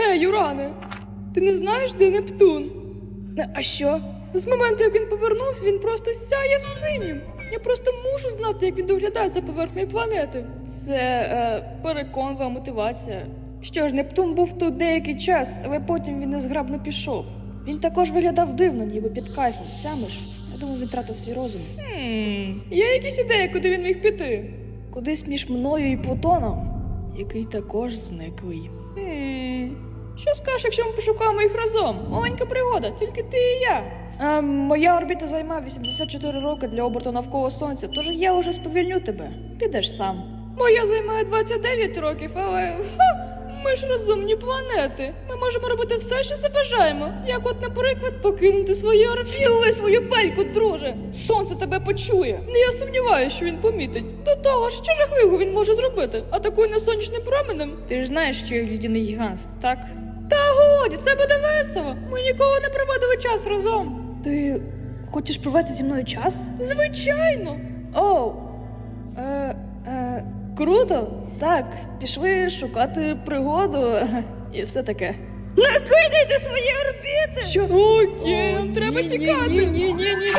Гей, Юране, ти не знаєш, де Нептун? Е, А що? З моменту, як він повернувся, він просто сяє синім. Я просто мушу знати, як він доглядає за поверхнею планети. Це е, переконлива мотивація. Що ж, Нептун був тут деякий час, але потім він незграбно пішов. Він також виглядав дивно, ніби під кайфом. Тямиш? Я думаю, він втратив свій розум. Хм, є якісь ідеї, куди він міг піти? Кудись між мною і Плутоном, який також зниклий. Хм, що скажеш, якщо ми пошукаємо їх разом? Маленька пригода, тільки ти і я. Ем, моя орбіта займає 84 роки для оберту навколо сонця, тож я вже сповільню тебе. Підеш сам. Моя займає 29 років, але ха, ми ж розумні планети. Ми можемо робити все, що забажаємо. Як от, наприклад, покинути свої орбіти. Стули свою пельку, друже! Сонце тебе почує. Не я сумніваюся, що він помітить. До того ж, що жахливого він може зробити? Атакуй нас сонячним променем. Ти ж знаєш, що я лідяний гігант, так? Годі, це буде весело. Ми ніколи не проводили час разом. Ти хочеш провести зі мною час? Звичайно. Оу. Е, е, круто. Так, пішли шукати пригоду і все таке. Накидайте свої орбіти! Що? Окей, нам треба ні, ні, ні, ні, ні, ні.